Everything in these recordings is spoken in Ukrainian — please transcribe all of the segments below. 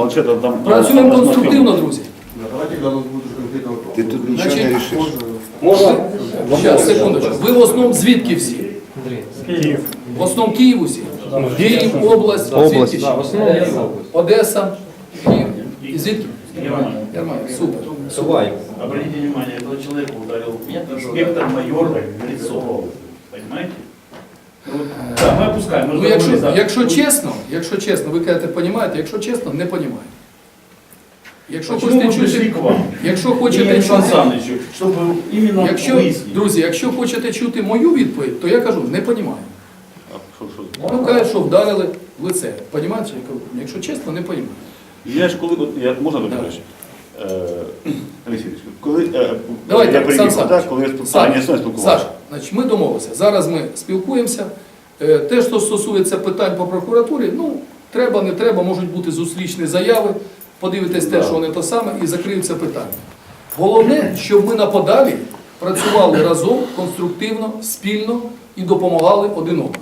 планшет отдам. Працюємо конструктивно, друзі. Давайте, когда у нас будет уже конкретный вопрос. Ти тут нічого Значить, не рішиш. Можно? Зараз, секундочку. Ви в основному звідки всі? Київ. В основному Київ усі? Київ, область, Область. звідки? Да, в основному Київ. Одеса, Київ. І звідки? Ярмак. Супер. Сувай. Обратите внимание, этого человека ударил инспектор майор в лицо. Понимаете? Вот, Да, мы опускаем. Мы Ну, же якщо, договорились, да. якщо чесно, якщо чесно, ви кажете, понімаєте, якщо чесно, не понімаєте. Якщо Почему хочете мы пришли чути, к вам? якщо И хочете Александру чути, Александровичу, чтобы именно якщо, выяснить. друзі, якщо хочете чути мою відповідь, то я кажу, не понімаю. А, що- що? Ну, кажуть, що вдарили в лице. Понімаєте? Я кажу, Якщо чесно, не понімаю. Я ж коли, от я можна Давай. добре речі? Е, Олексій, Ігорович, коли е, Давайте, я Сан приїхав, Саныч. так, коли я спілкувався, Саш, я з нею спілкувався. Значить, ми домовилися. Зараз ми спілкуємося. Е, Те, що стосується питань по прокуратурі, ну, треба, не треба, можуть бути зустрічні заяви, подивитесь те, що вони то саме, і закриються питання. Головне, щоб ми на подалі працювали разом, конструктивно, спільно і допомагали один одному.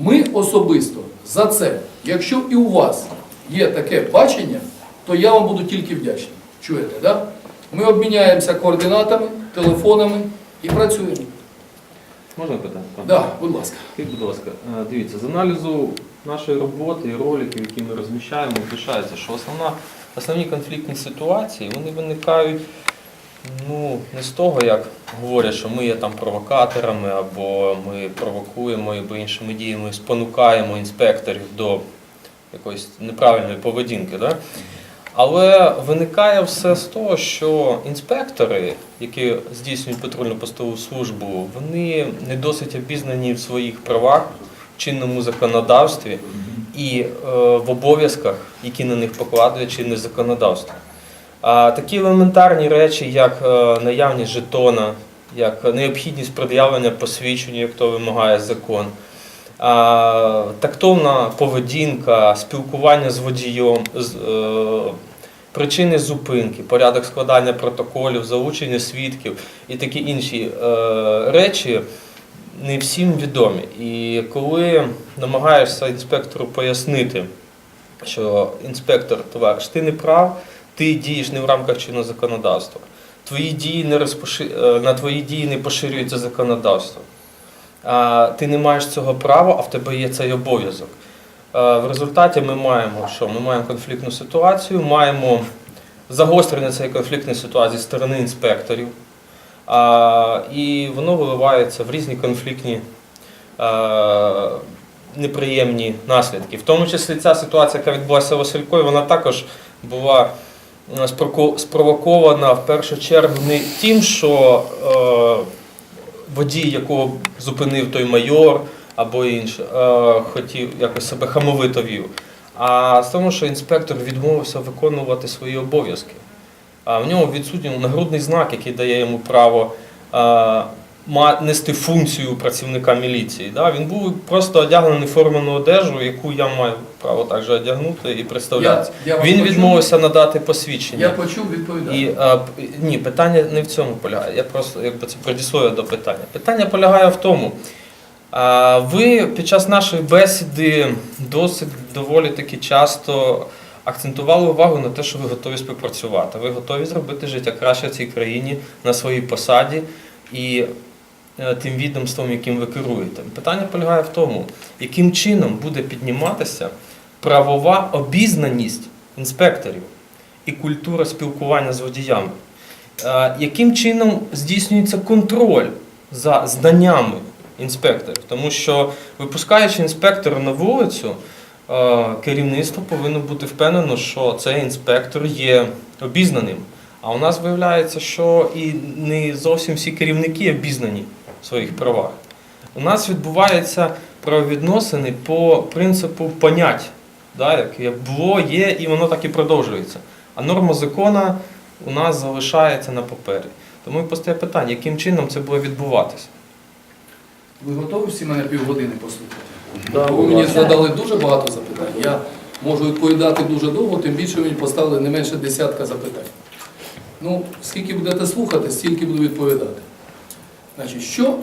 Ми особисто за це, якщо і у вас є таке бачення, то я вам буду тільки вдячний. Чуєте, да? Ми обміняємося координатами, телефонами і працюємо. Можна питання? Так, да, будь ласка. Скажіть, будь ласка, е, дивіться, з аналізу нашої роботи і роликів, які ми розміщаємо, вважається, що основна, основні конфліктні ситуації вони виникають ну, не з того, як говорять, що ми є там провокаторами, або ми провокуємо, або іншими діями спонукаємо інспекторів до якоїсь неправильної поведінки. Да? Але виникає все з того, що інспектори, які здійснюють патрульно-постову службу, вони не досить обізнані в своїх правах, в чинному законодавстві і е, в обов'язках, які на них покладує чинне законодавство. А такі елементарні речі, як е, наявність жетона, як необхідність пред'явлення посвідчення, як то вимагає закон, тактовна поведінка, спілкування з водієм, е, причини зупинки, порядок складання протоколів, залучення свідків і такі інші е, речі не всім відомі. І коли намагаєшся інспектору пояснити, що інспектор, товариш, ти не прав, ти дієш не в рамках чинного законодавства. Твої дії не розпоши... е, на твої дії не поширюється законодавство. Ти не маєш цього права, а в тебе є цей обов'язок. В результаті ми маємо що? Ми маємо конфліктну ситуацію, маємо загострення цієї конфліктної ситуації з сторони інспекторів. І воно виливається в різні конфліктні неприємні наслідки. В тому числі ця ситуація, яка відбулася в Василькові, вона також була спровокована в першу чергу не тим, що водій, якого зупинив той майор або інше, е, хотів якось себе хамовито вів, а з тому, що інспектор відмовився виконувати свої обов'язки. А в нього відсутній нагрудний знак, який дає йому право е, нести функцію працівника міліції. Він був просто одягнений в формену одежу, яку я маю право також одягнути і представлятися. Я- я Він почув. відмовився надати посвідчення. Я почув відповідати. І п- ні, питання не в цьому полягає. Я просто якби це предісловие до питання. Питання полягає в тому. а, Ви під час нашої бесіди досить доволі таки часто акцентували увагу на те, що ви готові співпрацювати. Ви готові зробити життя краще в цій країні на своїй посаді і е, тим відомством, яким ви керуєте. Питання полягає в тому, яким чином буде підніматися правова обізнаність інспекторів і культура спілкування з водіями. Е, Яким чином здійснюється контроль за знаннями інспекторів? Тому що, випускаючи інспектора на вулицю, е, керівництво повинно бути впевнено, що цей інспектор є обізнаним. А у нас виявляється, що і не зовсім всі керівники обізнані в своїх правах. У нас відбуваються правовідносини по принципу понять, да, як- як було, є, і воно так і продовжується. А норма закону у нас залишається на папері. Тому і постає питання, яким чином це буде відбуватися. Ви готові всі мене півгодини послухати? Да, Ви мені задали дуже багато запитань. Я можу відповідати дуже довго, тим більше мені поставили не менше десятка запитань. Ну, скільки будете слухати, стільки буду відповідати. Значить, що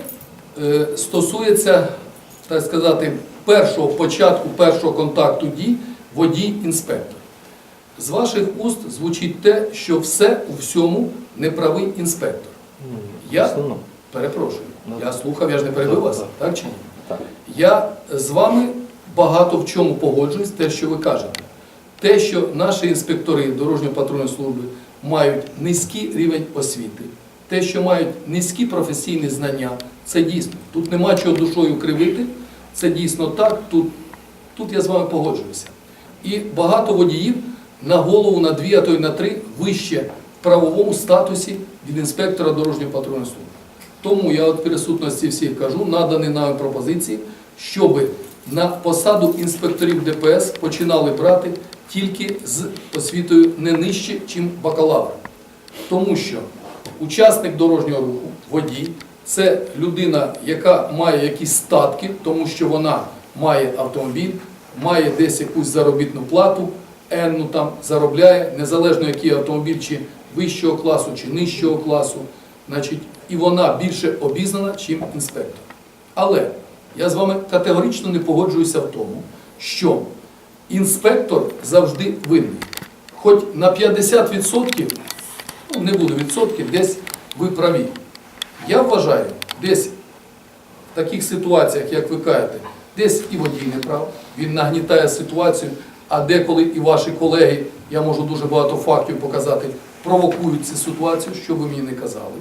е, стосується, так сказати, першого початку, першого контакту дій водій-інспектор. з ваших уст звучить те, що все у всьому неправий інспектор. Ну, Я? Перепрошую. Ну, Я слухав, я ж не перебив вас, так. так чи ні? Я з вами багато в чому погоджуюсь, те, що ви кажете. Те, що наші інспектори дорожньо-патрульної служби мають низький рівень освіти, те, що мають низькі професійні знання, це дійсно. Тут нема чого душою кривити, це дійсно так, тут, тут я з вами погоджуюся. І багато водіїв на голову, на дві, а то й на три вище в правовому статусі від інспектора дорожньо-патрульної служби. Тому я от присутності всіх кажу, надані нами пропозиції, щоб на посаду інспекторів ДПС починали брати тільки з освітою не нижче, чим бакалавр. Тому що учасник дорожнього руху, водій, це людина, яка має якісь статки, тому що вона має автомобіль, має десь якусь заробітну плату, енну там заробляє, незалежно який автомобіль, чи вищого класу, чи нижчого класу, значить, і вона більше обізнана, чим інспектор. Але я з вами категорично не погоджуюся в тому, що інспектор завжди винний. Хоч на 50%, ну не буду відсотків, десь ви праві. Я вважаю, десь в таких ситуаціях, як ви кажете, десь і водій не прав, він нагнітає ситуацію, а деколи і ваші колеги, я можу дуже багато фактів показати, провокують цю ситуацію, що ви мені не казали,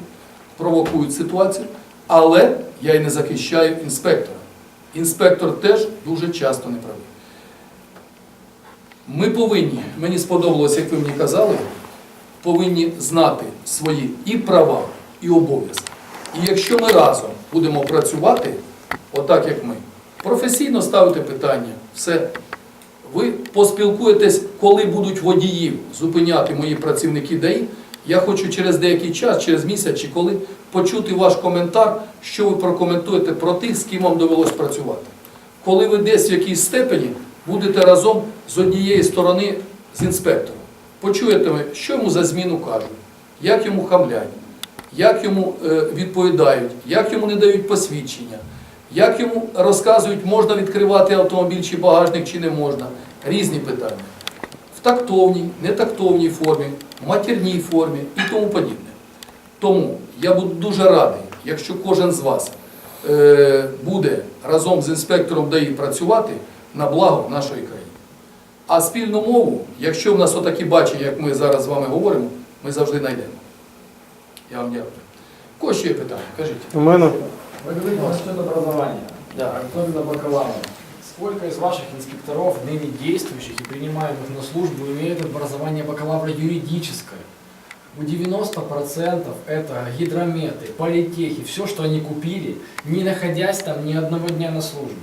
провокують ситуацію, але я й не захищаю інспектора. Інспектор теж дуже часто не правий. Ми повинні, мені сподобалось, як ви мені казали, повинні знати свої і права, і обов'язки. І якщо ми разом будемо працювати, отак як ми, професійно ставити питання, все, ви поспілкуєтесь, коли будуть водіїв зупиняти мої працівники ДАІ, я хочу через деякий час, через місяць чи коли почути ваш коментар, що ви прокоментуєте про тих, з ким вам довелось працювати. Коли ви десь в якійсь степені будете разом з однієї сторони з інспектором. Почуєте ви, що йому за зміну кажуть, як йому хамлять, як йому е, відповідають, як йому не дають посвідчення, як йому розказують, можна відкривати автомобіль чи багажник, чи не можна. Різні питання. В тактовній, нетактовній формі, матірній формі і тому подібне. Тому я буду дуже радий, якщо кожен з вас е, буде разом з інспектором ДАІ працювати на благо нашої країни. А спільну мову, якщо в нас отакі бачення, як ми зараз з вами говоримо, ми завжди знайдемо. Я вам дякую. Кого ще є питання? Кажіть. У мене Вы говорите насчет образования, Да. особенно бакалавра. Сколько из ваших инспекторов, ныне действующих и принимаемых на службу, имеют образование бакалавра юридическое? У 90% это гидрометы, политехи, все, что они купили, не находясь там ни одного дня на службе.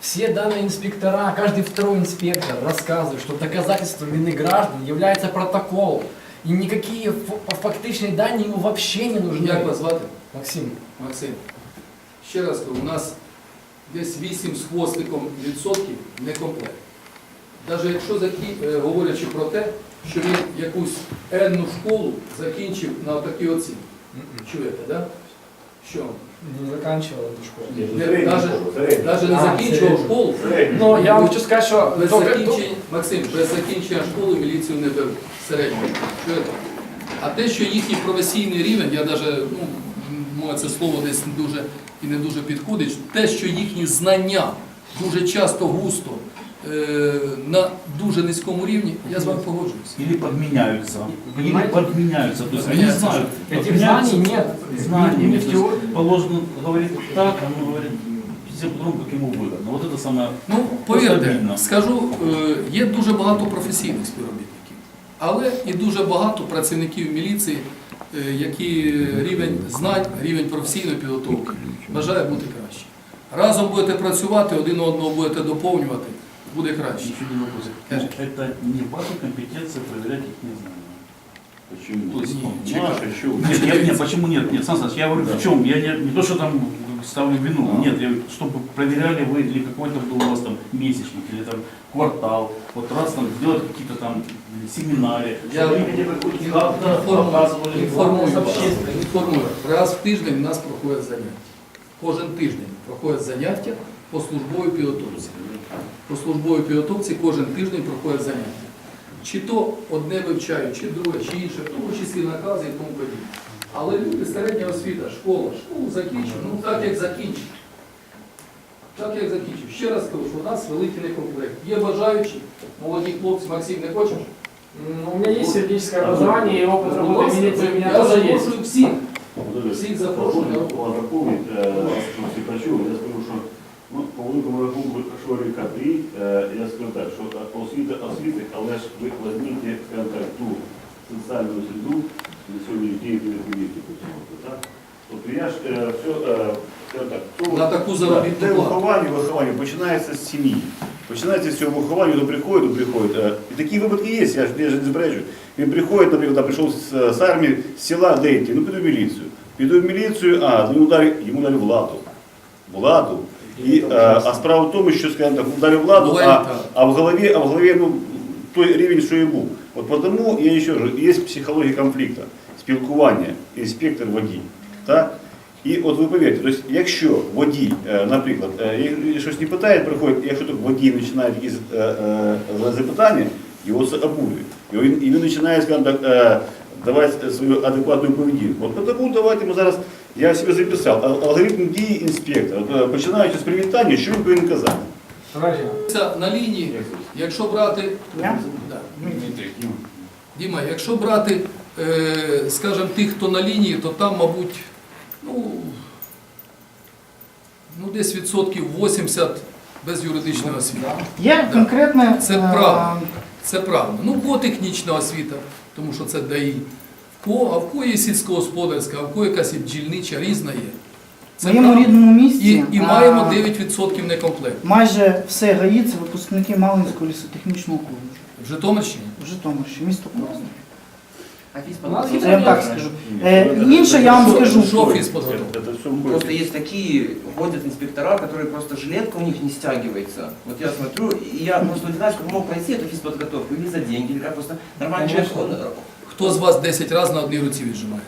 Все данные инспектора, каждый второй инспектор рассказывает, что доказательством вины граждан является протокол. И никакие ф- фактичные данные ему вообще не нужны. Як вас звати? Максим, Максим. Ще раз кажу, у нас десь 8 з хвостиком відсотків не комплект. Навіть якщо закі- е, говорячи про те, що він якусь енну школу закінчив на такі оцінки. Чуєте, так? Да? Що? не заканчивал эту школу. Не, навіть, навіть не А, закінчував школу. Но я вам хочу сказать, что Без только- закінчення, Максим, без закінчення школи міліцію не беруть середньо. А те, що їхній професійний рівень, я навіть, ну, моє це слово десь не дуже і не дуже підходить, те, що їхні знання дуже часто густо на дуже низькому рівні, я з вами погоджуюся. Или подменяются. Или Понимаете? подменяются. То есть они Меняются. знают. Этих подменяются знаний нет. Знаниями. Не в То есть теории. Положено говорить так, а он говорит все по-другому, как ему выгодно. Вот это самое Ну, повірте, Стабільно. скажу, е, є дуже багато професійних співробітників, але і дуже багато працівників міліції, е, які рівень знань, рівень професійної підготовки бажає бути краще. Разом будете працювати, один одного будете доповнювати, буде краще. Еще один вопрос. Скажи. Это не ваша компетенция проверять их незнание. Почему? То есть, ну, Чего? наша, чё? Нет, я, нет, почему нет? Нет, Сан Саныч, я говорю, в чем? Я не, не то, что там ставлю вину. Нет, я, чтобы проверяли вы или какой-то был у вас там месячник, или там квартал. Вот раз там сделать какие-то там семинары. Я чтобы они хотя бы хоть как-то інформую, показывали. інформую, Главное, вас, общественне. інформую. Раз в тиждень у нас проходять заняття. Кожен тиждень проходять заняття по службовій підготовці. По службовій підготовці кожен тиждень проходять заняття. чи то одне вивчають, чи друге, чи інше, в тому числі накази і тому подібне. Але люди, середня освіта, школа, школу закінчив, ну так як закінчив. Так як закінчив. Ще раз кажу, що у нас великий некомплект. Є бажаючі, молоді хлопці, Максим, не хочеш? М, У меня есть юридическое образование, и опыт работы в милиции у меня Я есть. запрошую всіх. Всіх вас доповнити, е, почули. Я скажу, що ну, по великому рахунку, що рікати, я скажу так, що освіта освіти, але ж ви візьміть, скажімо так, ту соціальну среду, де сьогодні по цьому. Так? Тобто я ж е, все, е, так, то- На таку заробітну виховання, виховання починається з сім'ї. Починається з цього виховання, до приходить, до приходить. Е, І такі випадки є, я ж, не заперечую. Він приходить, наприклад, прийшов з, з армії, з села, де йти, ну піду в міліцію. Піду в міліцію, а йому дали, йому дали владу. Владу. І, е, а справа в тому, що скажімо так, дали владу, а, а в голові, а в голові ну, той рівень, що і був. От тому, я ще кажу, є психологія конфлікту, спілкування, інспектор водій. Так? І от ви повірте, тобто, якщо водій, е, наприклад, е, щось не питає, приходить, якщо так водій починає якісь запитання, його це обурює. І він, і він починає, скажімо так, давати свою адекватну поведінку. От тому давайте ми зараз, я себе записав, алгоритм дії інспектора. От, е, Починаючи з привітання, що він повинен казати? На лінії, якщо брати. Да. Діма, якщо брати, е, скажімо, тих, хто на лінії, то там, мабуть, ну, ну десь відсотків 80 без юридичної освіти. Є конкретне Це е, правда. Це правда. Ну, в технічна освіта, тому що це ДАІ. В а в кого є сільськогосподарська, а в кого якась і бджільнича, різна є. в Це моєму правда. рідному місті. І, і маємо 9% некомплект. Майже все ГАІ це випускники Малинського лісотехнічного коледжу. В Житомирщині. В Житомирщині, місто Красне. У нас Це я так скажу. Е, інше я вам скажу. Що фізподготовка? Це все Просто есть такие, ходят инспектора, которые просто жилетка у них не стягивается. Вот я смотрю, и я просто не знаю, как мог пройти эту физподготовку, или за деньги, или как просто нормальный человек, он, Хто з вас 10 разів на одній руці віджимає?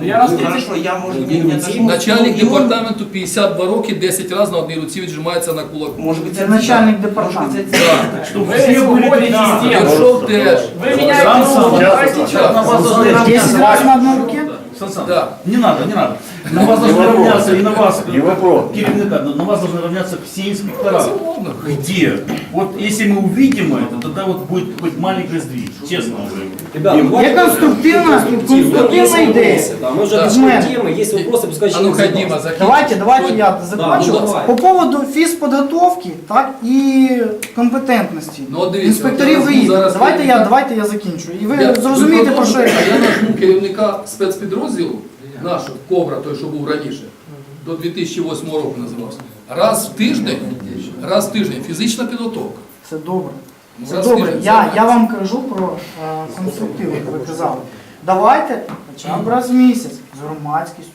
Ну, я раз ну, 30 хорошо, я, может, не, не отожму. Начальник Ну, и он- департаменту 52 роки 10 разів на одній руці віджимається на кулаку. Может быть, Це один. начальник Может быть, департаменту. один. Так. Чтобы Вы все были выходите да. из темы. Пішов теж. Вы меняете Сам руку, сам, давайте я час. На вас должны 10 равняться. разів на одній руці? Сан Саныч, Да. Не надо, не надо. На вас должны вопрос. равняться и на вас, Не вопрос. керівника, на вас должны равняться все инспектора. Безумовно. Где? Вот если мы увидим это, тогда вот будет хоть маленький сдвиг, честно говорю. Є конструктивна, конструктивна ідея. Да, мы уже Да. дошли Мен. до темы, есть вопросы, пускай А ну человек Дима, задаст. закінчуй. Давайте, давайте Що- я закончу. ну, давай. По поводу фізподготовки, так, і компетентності. Ну, от дивіться, Інспекторів от я ГАІ. зараз- Давайте я, давайте я закінчу. І ви Я- зрозумієте, про що я продовжуйте, кажу. а я нажму керівника спецпідрозділу нашого, Кобра, той, що був раніше, до 2008 року називався. Раз в тиждень, раз в тиждень фізична підготовка. Це добре. Ну, Це раз добре. тиждень Я, я вам кажу про е, конструктив, як ви казали. Давайте хоча б раз в місяць з громадськістю.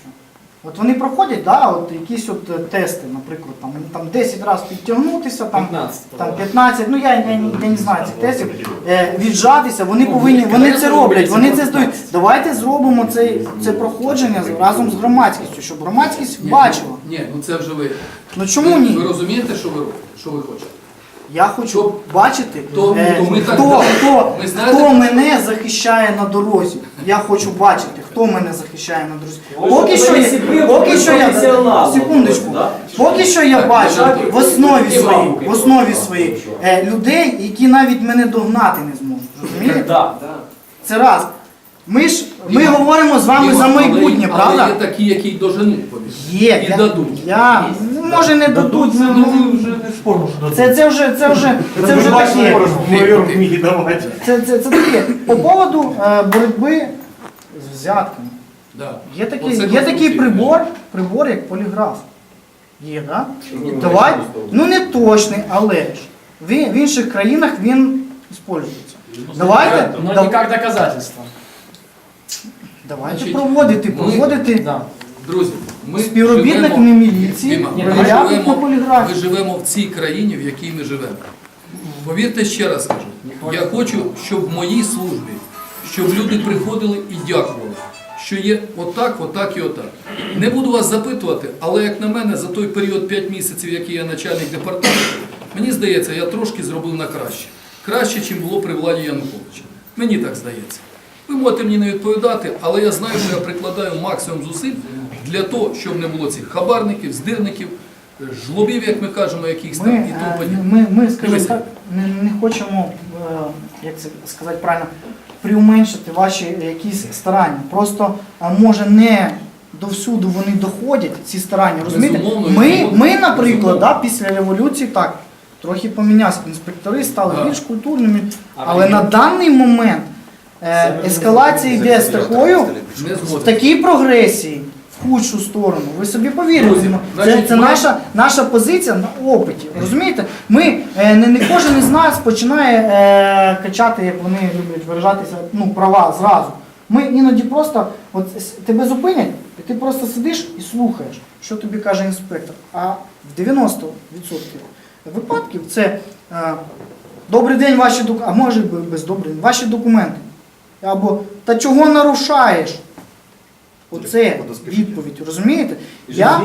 От вони проходять, да, от якісь от е, тести, наприклад, там, там 10 разів підтягнутися, там 15. там 15, ну я, я, я не знаю цих тестів, е, віджатися, вони повинні, вони це роблять, вони це здають. Давайте зробимо це, це проходження разом з громадськістю, щоб громадськість бачила. Ні, ну це вже ви. Ну чому ні? Ви розумієте, що ви робите? Що ви хочете? Я хочу бачити, То- е, то ми так хто, хто, Ми знаєте- хто мене захищає на дорозі. Я хочу бачити, хто мене захищає на дорозі. Поки що я, поки що я, секундочку, поки що я бачу в основі своїй, в основі своїй е, людей, які навіть мене догнати не зможуть. Розумієте? Це раз. Ми ж ми говоримо з вами за майбутнє, правда? Але є такі, які й доженуть. повір. Є. І я, дадуть. Я, ну, може не дадуть, ну, це, це вже, це вже, це вже таке. Це, це, це таке. По поводу е, боротьби з взятками. Да. Є такий, Оце є такий прибор, прибор як поліграф. Є, да? Давай, ну не точний, але ж. В, в інших країнах він використовується. Давайте, Но не как доказательство. давайте Значить, проводити, ми- проводити Да. Друзі, ми співробітниками живемо- міліції, Діма, ми на живемо, поліграфі. ми живемо в цій країні, в якій ми живемо. Повірте ще раз кажу, я хочу, щоб в моїй службі, щоб люди приходили і дякували, що є отак, отак і отак. Не буду вас запитувати, але як на мене, за той період 5 місяців, який я начальник департаменту, мені здається, я трошки зробив на краще. краще, ніж було при владі Януковича. Мені так здається. Ви можете мені не відповідати, але я знаю, що я прикладаю максимум зусиль для того, щоб не було цих хабарників, здирників, е, жлобів, як ми кажемо, якихось там і е, тому подібне. ми, ми скажімо так, не, не хочемо, е, як це сказати правильно, приуменшити ваші якісь старання. Просто може не довсюду вони доходять, ці старання. Розумієте? Безумовно, Ми, безумовно. ми, наприклад, Безумовно. да, після революції так, трохи помінявся. Інспектори стали Да. більш культурними, але на даний момент е, ескалація йде з такою Не в згоден. такій прогресії в худшу сторону. Ви собі ну, це це наша, наша позиція на опиті. Розумієте? Ми е, не, не кожен із нас починає е, качати, як вони люблять виражатися, ну, права зразу. Ми іноді просто от тебе зупинять, і ти просто сидиш і слухаєш, що тобі каже інспектор. А в 90% випадків це е, добрий день, ваші документи, а може без добрий день, ваші документи. Або та чого нарушаєш? Оце відповідь, розумієте? Я,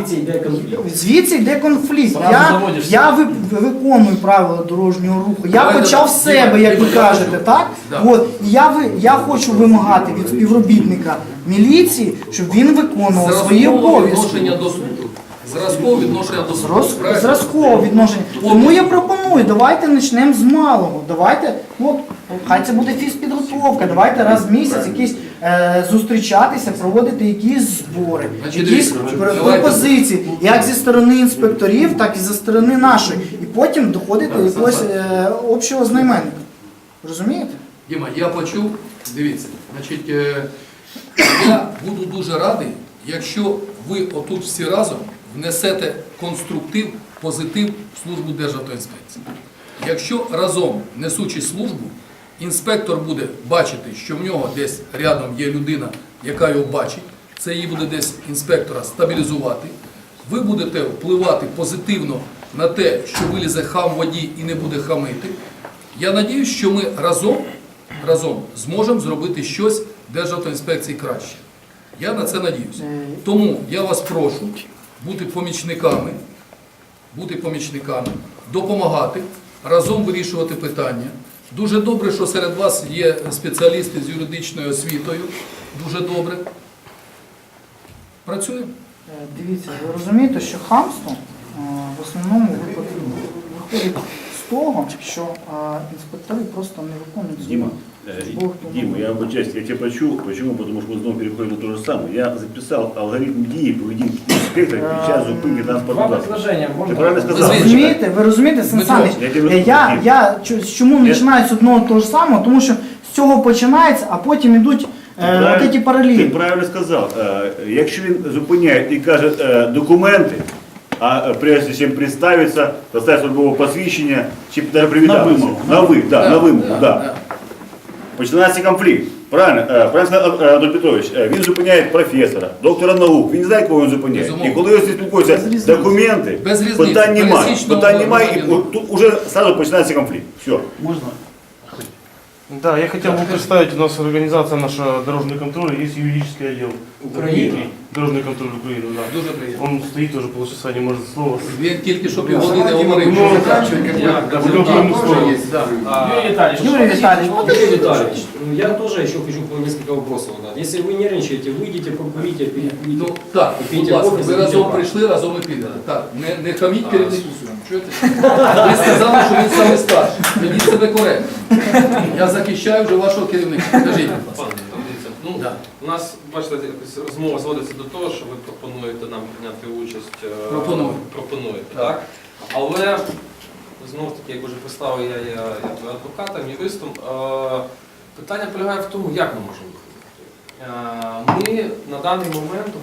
звідси йде конфлікт. Зразу Я, заводишся. я ви- виконую правила дорожнього руху. Я почав з себе, як ви кажете, так? Да. От, і я, ви, я хочу вимагати від співробітника міліції, щоб він виконував свої Зразкового обов'язки. відношення до суду. Зразкового відношення до суду. Правильно? Зразкового відношення. Тому я пропоную, давайте почнемо з малого. Давайте, от, хай це буде фізпідготовка, давайте раз в місяць якісь е, зустрічатися, проводити якісь збори, якісь давайте. пропозиції, як зі сторони інспекторів, так і зі сторони нашої. І потім доходити до якогось е, общого знайменника. Розумієте? Діма, я почув, дивіться, значить, е, я буду дуже радий, якщо ви отут всі разом внесете конструктив, позитив в службу Державтоінспекції. Якщо разом несучи службу, інспектор буде бачити, що в нього десь рядом є людина, яка його бачить, це її буде десь інспектора стабілізувати. Ви будете впливати позитивно на те, що вилізе хам в воді і не буде хамити. Я надіюсь, що ми разом, разом зможемо зробити щось Державтоінспекції краще. Я на це надіюся. Тому я вас прошу бути помічниками, бути помічниками, допомагати, разом вирішувати питання. Дуже добре, що серед вас є спеціалісти з юридичною освітою. Дуже добре. Працюємо. Е, Дивіться, ви розумієте, що хамство е, в основному випадку виходить з того, що е, інспектори просто не виконують Дима, э, Дима, я обучаюсь, я тебя прочу. Почему? Потому что мы снова переходим на то же самое. Я записал алгоритм дії поведінки інспектора під час зупинки транспортного засобу. предложения Ти правильно сказав? Звісно. Розумієте, ви розумієте, Сан Дмитро, Санич, я е, я, я чому Я- починаю з одного того ж самого, тому що з цього починається, а потім йдуть е, правильно- от ці Ти правильно сказав. Е, Якщо він зупиняє і каже е, документи, а прежде чим представитися, поставити службове посвідчення, чи навіть привітатися. На вимогу. На ви, да, на вимогу, да. Починається конфлікт. Правильно, правильно сказав Анатолій Петрович, Е, він зупиняє професора, доктора наук, він не знає, кого він зупиняє. Безумовно. І коли його спілкуються документи, Без різниці. питань немає. Пересічного Питань немає, і тут вже сразу починається конфлікт. Все. Можно? Да, я хотел бы представить, у нас организация наша дорожный контроль, есть юридический отдел. Украина. Дорожный контроль Украины, да. Дуже приємно. Он стоит уже полчаса, не может слова. Він тільки що півгодини говорив. Ну, що закінчує. Да, в любом случае. Да. Юрий Витальевич, Юрий Віталійович, Юрий Витальевич, ну, я тоже еще хочу по несколько вопросов задать. Если вы нервничаете, выйдите, покурите, перекурите. Ну так, будь ласка, ви разом прийшли, разом і підете. Так, не, не хаміть керівнику. Чуєте? Ви сказали, що він саме старший. Ведіть себе коректно. Я захищаю вже вашого керівника. Скажіть, будь ласка. Пане, там дивіться, ну, Да. у нас, бачите, якось розмова зводиться до того, що ви пропонуєте нам прийняти участь. е, Пропоную. Пропонуєте, Так. Але, знову ж таки, як вже представив я, я, я адвокатом, юристом, е, питання полягає в тому, як ми можемо виходити. Е, Ми на даний момент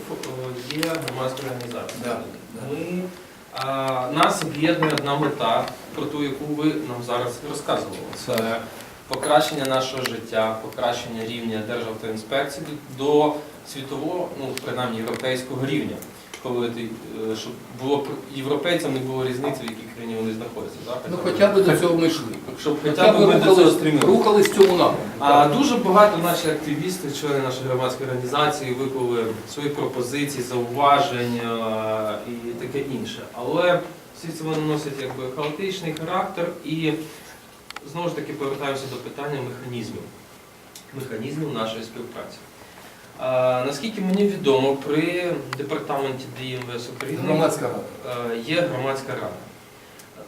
е, є громадською організацією. Да, да. Ми, нас об'єднує одна мета, про ту, яку ви нам зараз розказували. Це покращення нашого життя, покращення рівня Державтоінспекції до світового, ну принаймні європейського рівня. Коли ти, е, щоб було європейцям не було різниці, в якій країні вони знаходяться. Так? Ну хоча б до цього ми йшли. щоб Хоча б ми до цього стрімили. рухались в цьому напрямку. А дуже багато наші активісти, члени нашої громадської організації виклали свої пропозиції, зауваження і таке інше. Але всі це вони носять якби хаотичний характер і знову ж таки повертаємося до питання механізмів. Механізмів нашої співпраці. Наскільки мені відомо, при департаменті ДІМВС України Громадська рада. е, є громадська рада.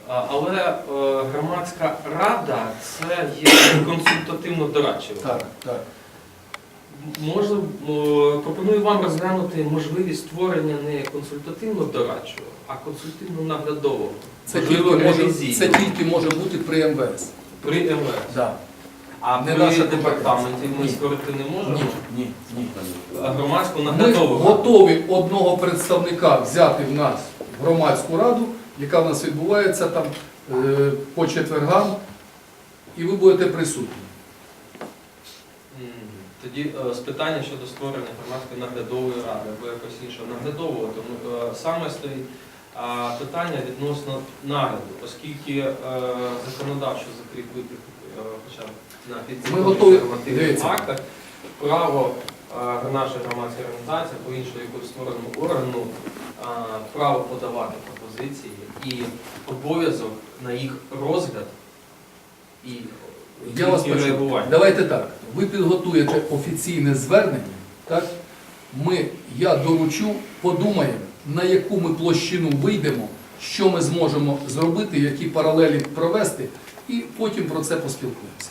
Але е, громадська рада це є консультативно-дорадчою. Так, так. Можна, е, пропоную вам розглянути можливість створення не консультативно-дорадчого, а консультативно-наглядового. Це тільки, може, це тільки може бути при МВС. при МВС. Да. А Не при наша департаменті ми Ні. створити не можемо? Ні, ні, ні. А громадську Ми наглядову. готові одного представника взяти в нас в громадську раду, яка в нас відбувається там е, по четвергам, і ви будете присутні. М, Тоді е, з питання щодо створення громадської наглядової ради або якось іншого наглядового, тому е, саме стоїть а, питання відносно нагляду, оскільки е, законодавчо закріпити е, хоча б на Ми готові. Дивіться. актах право е, нашої громадської організації або іншого якогось створеного органу е, право подавати пропозиції і обов'язок на їх розгляд і, Я вас і почув. реагування. Давайте так. Ви підготуєте офіційне звернення, так? Ми, я доручу, подумаємо, на яку ми площину вийдемо, що ми зможемо зробити, які паралелі провести, і потім про це поспілкуємося.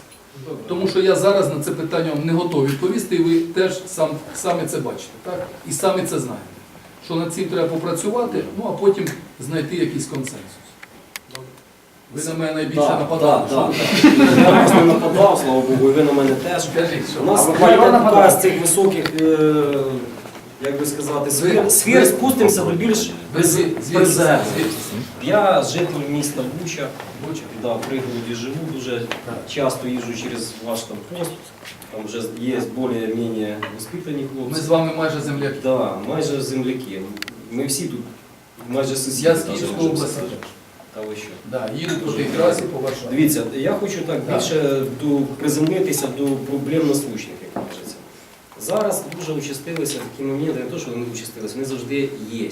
Тому що я зараз на це питання вам не готовий відповісти, і ви теж сам, самі це бачите, так? І самі це знаєте. Що над цим треба попрацювати, ну а потім знайти якийсь консенсус. Ви на мене найбільше Да, нападали. Я вас не нападав, слава Богу, і ви на мене теж. У нас така з цих високих, е, як би сказати, сфер, сфер спустимося до більш приземних. Звідки? Я житель міста Буча, Буча. да, в пригороді живу, дуже часто їжджу через ваш там пост. Там вже є більш-менш воспитані Ми з вами майже земляки. Да, майже земляки. Ми всі тут майже сусіди. Я з Київської області. Та ви що? Да, їду по тій трасі по Дивіться, я хочу так Так. більше до, приземлитися до проблем насущних, як кажеться. Зараз дуже участилися такі моменти, не то, що вони участилися, вони завжди є.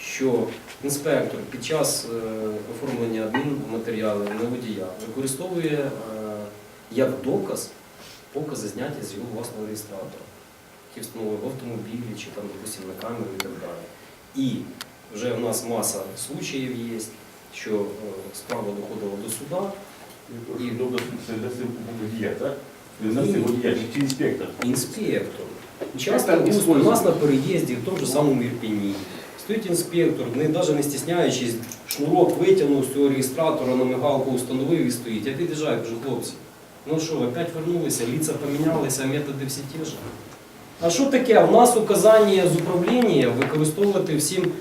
Що інспектор під час е, оформлення адмінматеріалів на водія використовує е, як доказ покази зняті з його власного реєстратора, які встановили в автомобілі чи там, допустимо, на камеру і так далі. І вже в нас маса случаїв є, що е, справа доходила до суда, І це цього водія, так? Цього інспектор. Інспектор. Часто у нас на переїзді, в тому ж самому Ірпіні. Стоїть інспектор, не, навіть не стісняючись, шнурок витягнув з цього реєстратора, на мигалку установив і стоїть. Я під'їжджаю, кажу, хлопці, ну що, опять вернулися, ліца помінялися, методи всі ті ж. А що таке? У нас указання з управління використовувати всім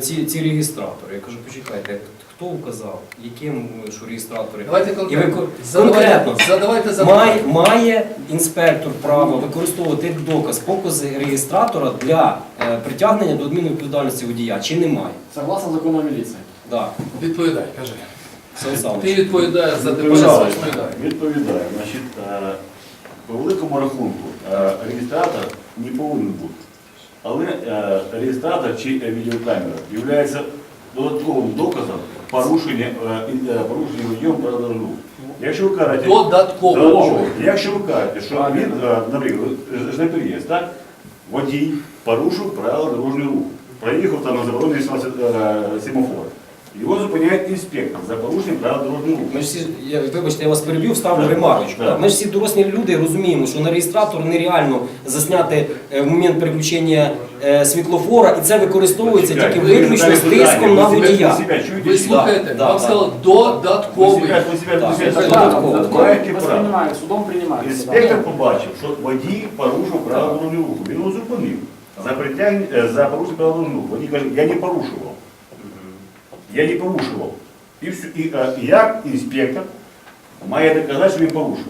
ці, ці реєстратори. Я кажу, почекайте, хто указав, яким е, що реєстратори? Давайте конкретно. вико- конкретно. задавайте Має, має інспектор право використовувати як доказ покази реєстратора для е, притягнення до адмінвідповідальності водія, чи немає? Согласно закону милиции. Да. Відповідай, кажи. Ти відповідаєш за тебе, Відповідаю. Відповідаю. Значить, е, по великому рахунку е, реєстратор не повинен бути. Але е, реєстратор чи е, відеокамера є додатковим доказом порушення, е, е, порушення водієм правил. Якщо ви кажете, Додатково. Якщо ви кажете, що він, е, наприклад, ж не переїзд, так? Водій порушив правила дорожнього руху. Проїхав там на заборонений е, семафор. Його зупиняє інспектор за порушення правил дорожнього руху. Ми ж всі, я, вибачте, я вас переб'ю, вставлю ремарочку. Да. Ми ж всі дорослі люди розуміємо, що на реєстратор нереально засняти е, в момент переключення е, світлофора, і це використовується Чекайте, тільки ви виключно з задали питання, тиском на ви себе- водія. Ви себе чуєте? Ви слухаєте, да, вам да. сказали Ви додатковий. себе, ви себе, ви себе так додатково. маєте право. Судом принимается. Інспектор побачив, що водій порушив правила дорожнього руху. Він його зупинив. За притягнення, е, за порушення правил дорожнього руху. Водій каже, я не порушував. Я не порушував. І, все. і, е, як інспектор має доказати, що він порушував.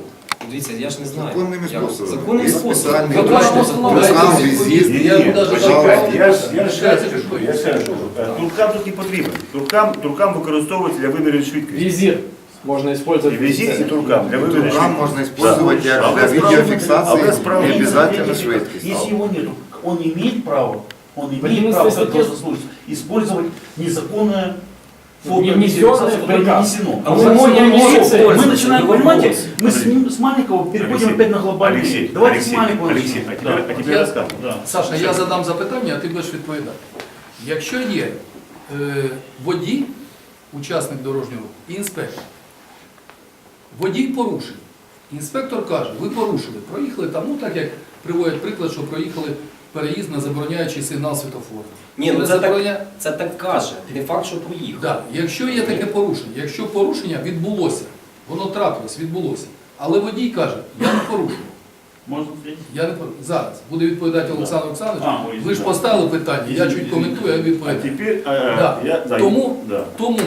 Дивіться, я ж не знаю. Законними як- способами. Законним Є способом. спеціальний Ви договір. бачите, законом. Дайте Сам відповідь. візит. Я Ні, даже почекайте, я ж я ж Чекайте, ще раз кажу, секунду. я ще раз кажу. Е, Туркам тут не потрібен. Туркам, туркам використовується для вимірювання швидкості. Визир можно І использовать. візит, і туркам для вимірювання Туркам швидкости. можно использовать Да. як Але для справа- видеофиксации але справа- не обязательно Если- швидкість. Если его нет, он имеет право, он В имеет 11 право, как статье- просто слушать, использовать незаконное фото Не внесённое в это приказ. внесено. А Мы- мы не мы- милиция. Мы начинаем, Вопрос. понимаете, мы с, ним- с маленького переходим Алексей, опять на глобальный. Алексей, Давайте Алексей, с маленького Алексей, начнем. а теперь, Да. а теперь Я- рассказывай. Да. Саша, я задам запитання, а ти будеш відповідати. Якщо є е, водій, учасник дорожнього руху, і інспектор, водій порушив. Інспектор каже, ви порушили, проїхали там, ну так як приводять приклад, що проїхали переїзд на забороняючий сигнал світофору. Ні, ну Не це так, забороня- це так каже. Не факт, що проїхав. Да, якщо є таке порушення, якщо порушення відбулося, воно трапилось, відбулося, але водій каже, я не порушив. Можно ответить? Я не порушив. Зараз буде відповідати Олександр Олександрович. А, ой, Ви ж да. поставили питання, я Извините, чуть коментую, я А відповідаю. теперь э, Да. я да, Тому, да. тому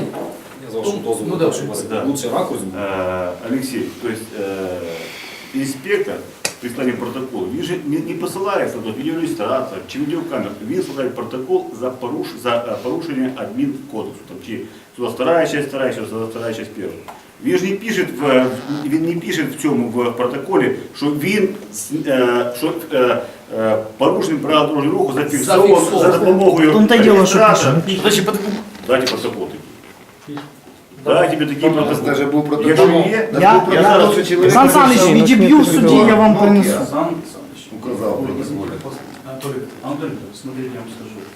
Я з вашого Ну, дозволу, да, прошу вас, да. лучший ракурс був. Э, Алексей, то есть э, инспектор при складе протоколу, він же не, не посилається до відеореєстратора чи відеокамер, він складає протокол за, поруш, за е, порушення адмінкодексу, там, чи 102 часть, 2 часть, 102 часть 1. Він ж не пише в, він не пише в цьому в протоколі, що він з- е, що, е, е, порушення правил дорожнього руху зафіксовано Зафіксовано. за допомогою В том-то Дай тебе такие У нас даже був протокол. Якщо є, Я- був я- чоловік Сан Саныч, відіб'ю в суді, я вам принесу. Сан Саныч. Указав протокол. Анатолій, Анатолий, смотрите, я вам скажу.